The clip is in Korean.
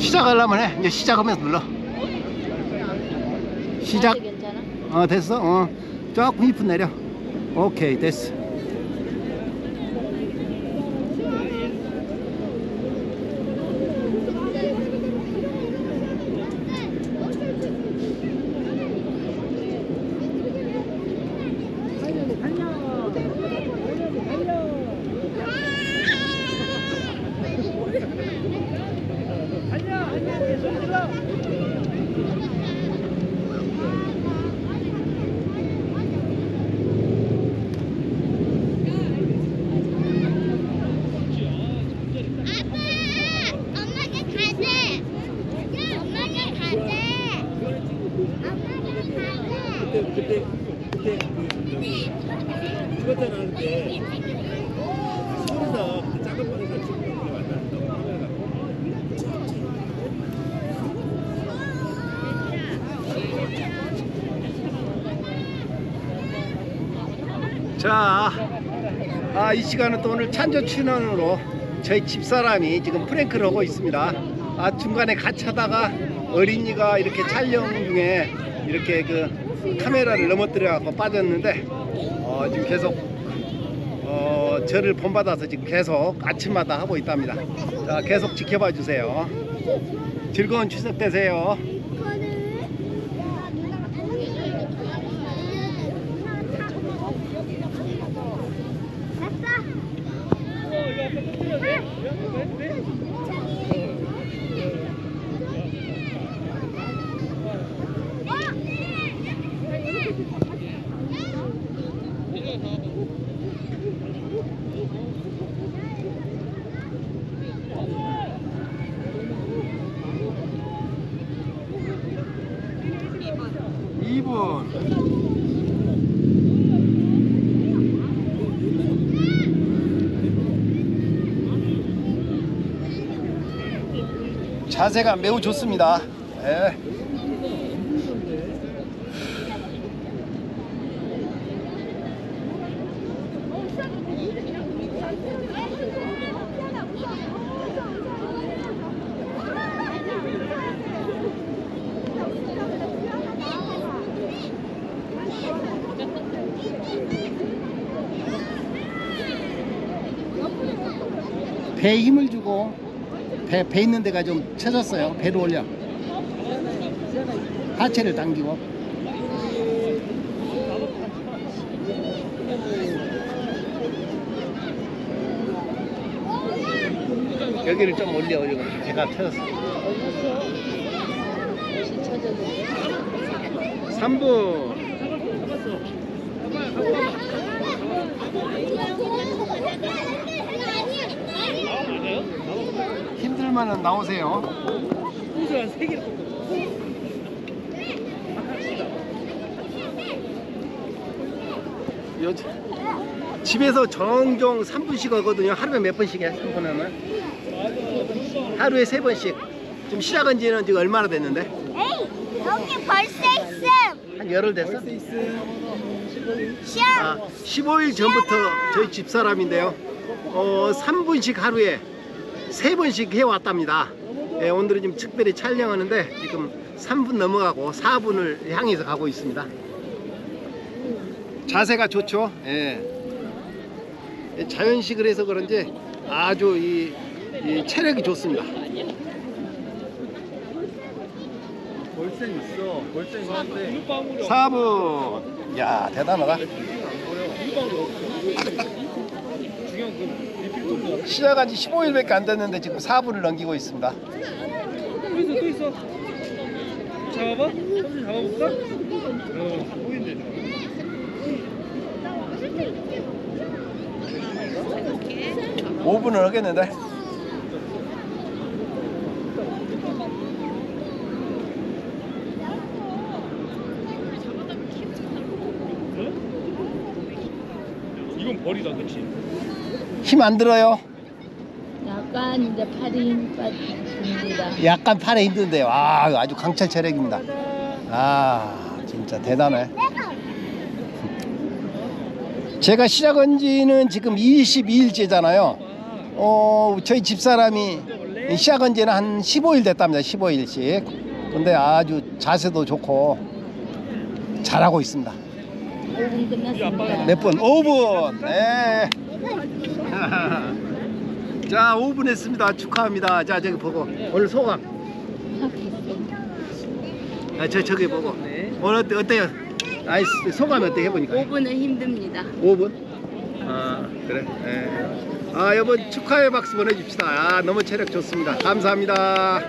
시작하려면 해. 이제 시작하면서 눌러. 시작. 어 됐어. 어 조금 잎은 내려. 오케이 됐어. 엄마가 가재. 엄마가 가재. 엄마가 가재. 그때 그때 그 찍었잖아 그때. 서울에서 그 작은 방에서 찍은 거 맞다 자, 아, 이 시간은 또 오늘 찬조 춘원으로 저희 집사람이 지금 프랭크를 하고 있습니다. 아, 중간에 같이 하다가 어린이가 이렇게 촬영 중에 이렇게 그 카메라를 넘어뜨려 갖고 빠졌는데 어, 지금 계속 어, 저를 본받아서 지금 계속 아침마다 하고 있답니다. 자, 계속 지켜봐 주세요. 즐거운 추석 되세요. 이분 자세가 매우 좋습니다. 예. 배에 힘을 주고 배, 배 있는 데가 좀 쳐졌어요. 배를 올려. 하체를 당기고. 여기를 좀 올려. 여기 배가 젖었는데 3분. 힘들면은 나오세요. 개를 요, 집에서 정정 3분씩 하거든요. 하루에 몇 번씩 해? 3분 하면? 하루에 3번씩. 지금 시작한 지는 지금 얼마나 됐는데? 에이, 여기 벌써 있음. 한 열흘 됐어? 시험. 아, 15일 전부터 저희 집사람인데요. 어, 3분씩 하루에 3번씩 해왔답니다. 예, 오늘은 지금 특별히 촬영하는데 지금 3분 넘어가고 4분을 향해서 가고 있습니다. 자세가 좋죠? 예. 예, 자연식을 해서 그런지 아주 이, 이 체력이 좋습니다. 벌생 있어 벌생 있는데 4분. 야, 대단하다. 시작한 지 15일밖에 안 됐는데 지금 4분을 넘기고 있습니다. 또 있어 또 있어 잡아봐 삼촌 잡아볼까? 어 보이는데 5분을 하겠는데. 이건 벌이다 그치? 힘 안 들어요. 약간 이제 팔이 힘 빠집니다 약간 팔에 힘든데요. 아, 아주 강철 체력입니다. 아, 진짜 대단해. 제가 시작한 지는 지금 22일째잖아요. 어, 저희 집사람이 이 시작한 지는 한 15일 됐답니다. 15일씩. 근데 아주 자세도 좋고 잘하고 있습니다. 5분 끝났습니다. 몇 분? 5분. 네. 자, 5분 했습니다. 축하합니다. 자, 저기 보고 오늘 소감. 아, 저 저기 보고 오늘 어때, 어때요? 아이 소감이 어때 해보니까? 5분은 힘듭니다. 5분? 아 그래. 예. 아 여러분 축하의 박수 보내줍시다. 아 너무 체력 좋습니다. 감사합니다.